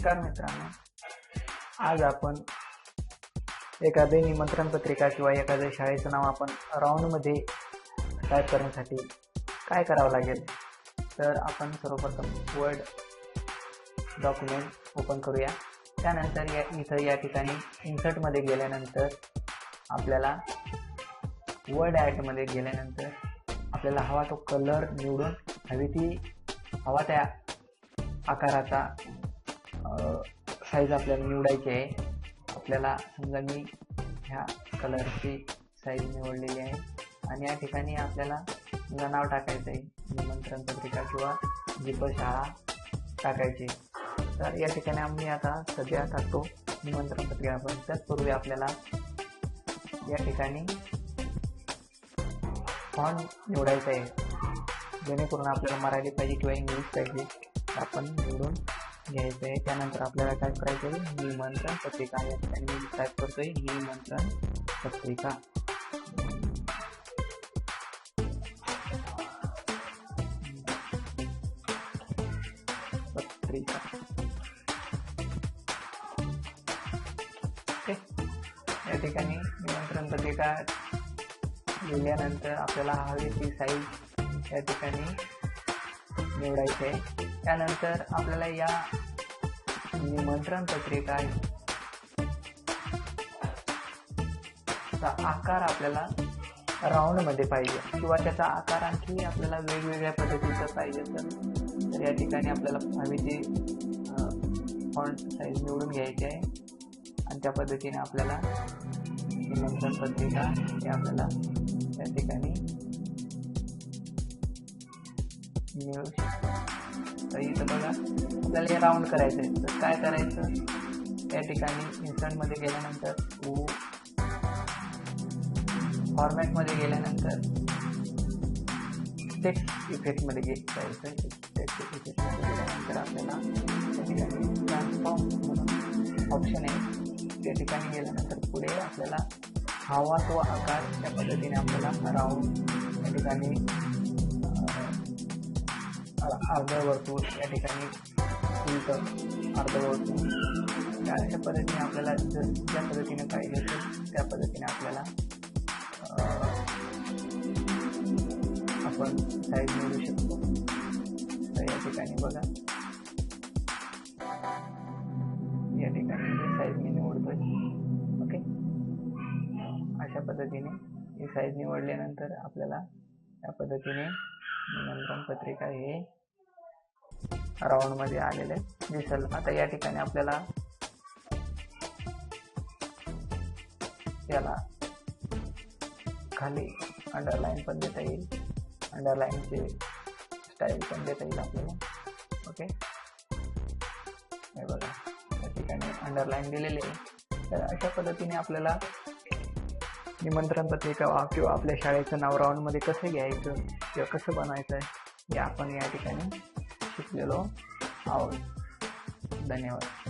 नमस्कार मित्रांनो. आज आपण एखादे निमंत्रण पत्रिका किंवा एखाद्या शाळेचं नाव आपण राऊंडमध्ये टाईप करण्यासाठी काय करावं लागेल? तर आपण सर्वप्रथम वर्ड डॉक्युमेंट ओपन करूया. त्यानंतर या इथं या ठिकाणी इन्सर्टमध्ये गेल्यानंतर आपल्याला वर्ड ॲटमध्ये गेल्यानंतर आपल्याला हवा तो कलर निवडून हवी ती हवा त्या आकाराचा साईज आपल्याला निवडायची आहे. आपल्याला समजा मी ह्या कलरची साईज निवडलेली आहे. आणि या ठिकाणी आपल्याला समजा नाव टाकायचं आहे निमंत्रण पत्रिका किंवा दीपशाळा टाकायची. तर या ठिकाणी आम्ही आता सध्या टाकतो निमंत्रण पत्रिका. पण त्याचपूर्वी आपल्याला या ठिकाणी फॉन्ट निवडायचा आहे जेणेकरून आपल्याला मराठी पाहिजे किंवा इंग्लिश पाहिजे आपण निवडून घ्यायचं आहे त्यानंतर आपल्याला टाईप करायचं आहे निमंत्रण पत्रिका या ठिकाणी मी टाईप करतोय निमंत्रण पत्रिका पत्रिका ओके या ठिकाणी निमंत्रण पत्रिका लिहिल्यानंतर आपल्याला हवी ती साईज या ठिकाणी निवडायची आहे त्यानंतर आपल्याला या निमंत्रण पत्रिका आकार आपल्याला राऊंडमध्ये पाहिजे. किंवा त्याचा आकार आणखी आपल्याला वेगवेगळ्या पद्धतीचा पाहिजे. तर या ठिकाणी आपल्याला हवी ती फॉन्ट साईज निवडून घ्यायची आहे. आणि त्या पद्धतीने आपल्याला निमंत्रण पत्रिका हे आपल्याला त्या ठिकाणी मिळू शकतो. तर इथं बघा आपल्याला हे राऊंड करायचं आहे तर काय करायचं? त्या ठिकाणी इन्स्टंटमध्ये गेल्यानंतर ऊ फॉर्मॅटमध्ये गेल्यानंतर टेक्स्ट इफेक्टमध्ये गे जायचं टेक्स्ट इफेक्टमध्ये गेल्यानंतर आपल्याला त्या ठिकाणी ट्रान्सफॉर्म म्हणून ऑप्शन आहे. त्या ठिकाणी गेल्यानंतर पुढे आपल्याला हवा तो आकार त्या पद्धतीने आपल्याला राऊंड त्या ठिकाणी अर्धवर्तुळ या ठिकाणी उलट अर्धवर्तुळ. त्या अशा पद्धतीने आपल्याला जर ज्या पद्धतीने पाहिजे असेल त्या पद्धतीने आपल्याला आपण साईज निवडू शकतो. तर या ठिकाणी बघा. या ठिकाणी साईज मी निवडतोय. ओके? अशा पद्धतीने ही साईज निवडल्यानंतर आपल्याला या पद्धतीने निमंत्रण पत्रिका हे राऊंडमध्ये आलेले दिसेल. आता या ठिकाणी आपल्याला याला खाली अंडरलाईन पण देता येईल. अंडरलाईनचे स्टाईल पण देता येईल आपल्याला. ओके हे बघा. या ठिकाणी अंडरलाईन दिलेली आहे. तर अशा पद्धतीने आपल्याला निमंत्रण पत्रिका किंवा आपल्या शाळेचं नाव राऊंडमध्ये कसं घ्यायचं किंवा कसं बनवायचं आहे हे आपण या ठिकाणी शिकलेलो आहोत धन्यवाद